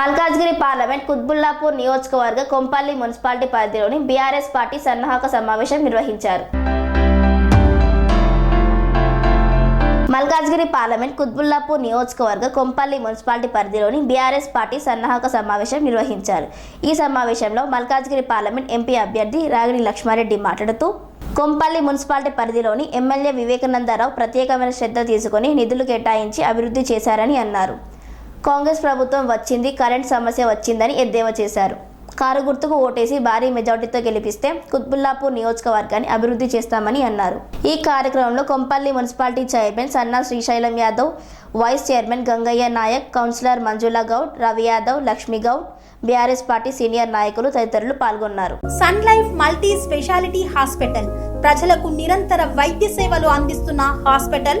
Malkajgiri parliament Quthbullapur నియోజకవర్గ Kompally municipality పరిధిలోని BRS party సన్నాహక సమావేశం నిర్వహించారు. మల్కాజ్గిరి పార్లమెంట్ కుత్బుల్లాపూర్ నియోజకవర్గ కొంపల్లి మున్సిపాలిటీ పరిధిలోని బీఆర్ఎస్ పార్టీ సన్నాహక సమావేశం నిర్వహించారు. ఈ సమావేశంలో మల్కాజ్గిరి పార్లమెంట్ ఎంపీ అభ్యర్థి రాగిడి లక్ష్మారెడ్డి మాట్లాడుతూ కొంపల్లి మున్సిపాలిటీ పరిధిలోని ఎమ్మెల్యే వివేకానందరావు ప్రత్యేకమైన శ్రద్ధ తీసుకుని నిధులు కేటాయించి అభివృద్ధి చేశారని అన్నారు. కాంగ్రెస్ ప్రభుత్వం వచ్చింది కరెంట్ సమస్య వచ్చిందని ఎద్దేవా చేశారు. కారు గుర్తుకు ఓటేసి భారీ మెజార్టీతో గెలిపిస్తే కుత్బుల్లాపూర్ నియోజకవర్గాన్ని అభివృద్ధి చేస్తామని అన్నారు. ఈ కార్యక్రమంలో Kompally municipality chairman Sanna Srisailam Yadav vice chairman Gangaiah Naik councillor Manjula Goud Ravi Yadav Lakshmi Goud BRS party senior నాయకులు తదితరులు పాల్గొన్నారు. Sun Life multi speciality hospital ప్రజలకు నిరంతర వైద్య సేవలు అందిస్తున్న హాస్పిటల్